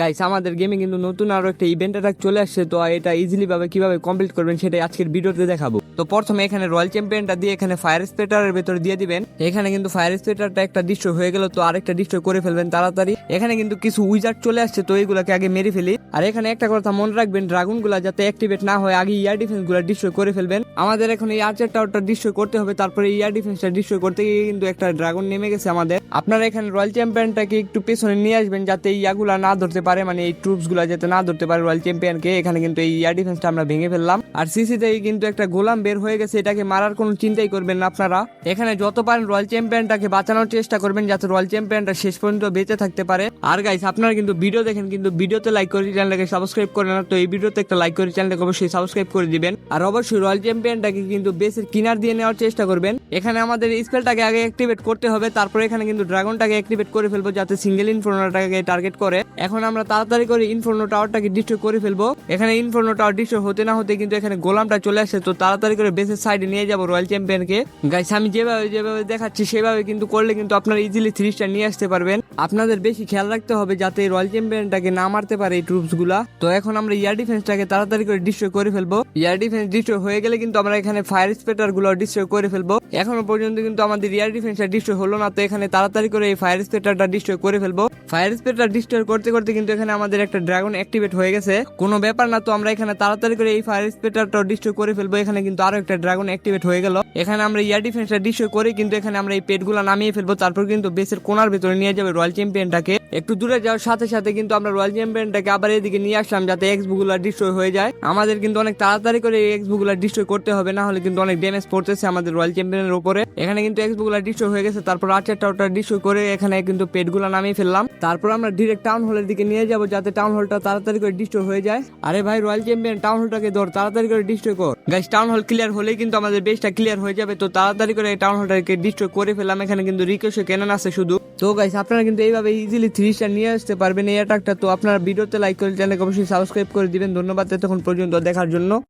Guys আমাদের গেমে কিন্তু নতুন আরও একটা ইভেন্ট অ্যাটাক চলে আসছে, তো এটা ইজিলি ভাবে কীভাবে কমপ্লিট করবেন সেটাই আজকের ভিডিওতে দেখাবো। তো প্রথমে এখানে রয়্যাল চ্যাম্পিয়নটা দিয়ে এখানে ফায়ার স্পেটারের ভেতর দিয়ে দিবেন। এখানে কিন্তু ফায়ার স্পেটারটা একটা ডিস্ট্রয় হয়ে গেল, তো আরেকটা ডিস্ট্রয় করে ফেলবেন তাড়াতাড়ি। এখানে কিন্তু কিছু উইজার্ড চলে আসছে, তো এইগুলোকে আগে মেরে ফেলি। আর এখানে একটা কথা মনে রাখবেন ড্রাগনগুলা যাতে অ্যাক্টিভেট না হয়, আগে ইয়ার ডিফেন্সগুলা ডিস্ট্রয় করে ফেলবেন। আমাদের এখন এই আর্চার টাওয়ারটা ডিস্ট্রয় করতে হবে, তারপরে ইয়ার ডিফেন্সটা ডিস্ট্রয় করতে গিয়ে কিন্তু একটা ড্রাগন নেমে গেছে আমাদের। আপনারা এখানে রয়্যাল চ্যাম্পিয়নটাকে একটু পেছনে নিয়ে আসবেন, যাতে ইয়াগুলা না ধরতে পারে মানে এই ট্রুপসগুলা যাতে না ধরতে পারে রয়্যাল চ্যাম্পিয়নকে এখানে কিন্তু এই ইয়ার ডিফেন্সটা আমরা ভেঙে ফেললাম। আর সিসি থেকে কিন্তু একটা গোলাম বের হয়ে গেছে, এটাকে মারার কোনো চিন্তাই করবেন না আপনারা। এখানে যত পারেন রয়্যাল চ্যাম্পিয়নটাকে বাঁচানোর চেষ্টা করবেন, যাতে রয়্যাল চ্যাম্পিয়নটা শেষ পর্যন্ত বেঁচে থাকতে পারে। আর গাইস আপনারা কিন্তু ভিডিও দেখেন, কিন্তু ভিডিওতে লাইক করে চ্যানেলটাকে সাবস্ক্রাইব করে না তো এই ভিডিওতে একটা লাইক করে চ্যানেলটাকে অবশ্যই সাবস্ক্রাইব করে দিবেন। আর অবশ্যই রয়্যাল চ্যাম্পিয়নটাকে কিন্তু বেসের কিনার দিয়ে নেওয়ার চেষ্টা করবেন। এখানে আমাদের স্পেলটাকে আগে অ্যাক্টিভেট করতে হবে, তারপরে এখানে কিন্তু ড্রাগনটাকে অ্যাক্টিভেট করে ফেলব, যাতে সিঙ্গেল ইনফর্নোটাকে টার্গেট করে। এখন আমরা তাড়াতাড়ি করে ইনফর্নো টাওয়ারটাকে ডিস্ট্রয় করে ফেলব। এখানে ইনফর্নো টাওয়ার ডিস্ট্রয় হতে না হতে কিন্তু এখানে গোলামটা চলে আসে, তো তাড়াতাড়ি করে বেসের সাইডে নিয়ে যাব রয়্যাল চ্যাম্পিয়নকে গাইস আমি যেভাবে যেভাবে দেখাচ্ছি, সেভাবে কিন্তু করলে কিন্তু আপনারা ইজিলি থ্রি স্টার নিয়ে আসতে পারবেন। আপনাদের বেশি খেয়াল রাখতে হবে যাতে রয়্যাল চ্যাম্পিয়নটাকে না মারতে পারে এই ট্রুপসগুলা। তো এখন আমরা ইয়ার ডিফেন্সটাকে তাড়াতাড়ি করে ডিস্ট্রয় করে ফেলব। ইয়ার ডিফেন্স ডিস্ট্রয় হয়ে গেলে কিন্তু আমরা এখানে ফায়ার স্পেটারগুলো ডিস্ট্রয় করে ফেলব। এখনও পর্যন্ত কিন্তু আমাদের ইয়ার ডিফেন্সটা ডিস্ট্রয় হলো না, তো এখানে তাড়াতাড়ি করে এই ফায়ার স্পেটারটা ডিস্ট্রয় করে ফেলব। ফায়ার স্পেটার ডিস্ট্রয় করতে করতে কিন্তু এখানে আমাদের একটা ড্রাগন অ্যাক্টিভেট হয়ে গেছে। কোনো ব্যাপার না, তো আমরা এখানে তাড়াতাড়ি করে এই ফায়ার স্পেটারটা ডিস্ট্রয় করে ফেলব। এখানে কিন্তু আরও একটা ড্রাগন অ্যাক্টিভেট হয়ে গেল। এখানে আমরা ইয়ার ডিফেন্সটা ডিস্ট্রয় করে, কিন্তু এখানে আমরা এই পেটগুলো নামিয়ে ফেলব, তারপর কিন্তু বেসের কোনার ভেতরে নিয়ে যাবে রয়্যাল চ্যাম্পিয়নটাকে একটু দূরে যাওয়ার সাথে সাথে কিন্তু আমরা রয়্যাল চ্যাম্পিয়নটাকে আবার এদিকে নিয়ে আসলাম যাতে এক্স বুগুলা ডিস্ট্রয় হয়ে যায়। আমাদের কিন্তু অনেক তাড়াতাড়ি করে এই এক্স বুগুলা ডিস্ট্রয় করতে হবে, না হলে কিন্তু অনেক ড্যামেজ পড়তেছে আমাদের রয়্যাল চ্যাম্পিয়নের উপরে। এখানে কিন্তু এক্স বুগুলা ডিস্ট্রয় হয়ে গেছে, তারপর আচার টাওয়ারটা ডিস্ট্রয় করে এখানে কিন্তু পেটগুলা নামিয়ে ফেললাম। তারপর আমরা ডিরেক্ট টাউন হলের দিকে নিয়ে যাব যাতে টাউন হলটা তাড়াতাড়ি করে ডিস্ট্রয় হয়ে যায়। আরে ভাই রয়্যাল চ্যাম্পিয়ন টাউন হলটাকে ধর, তাড়াতাড়ি করে ডিস্ট্রয় কর। গাইস টাউন হল ক্লিয়ার হলেই কিন্তু আমাদের বেসটা ক্লিয়ার হয়ে যাবে, তো তাড়াতাড়ি করে টাউন হলটাকে ডিস্ট্রয় করে ফেললাম। এখানে কিন্তু রিকোশে কেনন আছে শুধু। তো গাইস আপনারা কিন্তু এইভাবে ইজিলি থ্রি স্টার নিয়ে আসতে পারবেন। এই অ্যাটাকটা তো আপনারা ভিডিওতে লাইক করে চ্যানেলকে অবশ্যই সাবস্ক্রাইব করে দিবেন। ধন্যবাদ এতক্ষণ পর্যন্ত দেখার জন্য।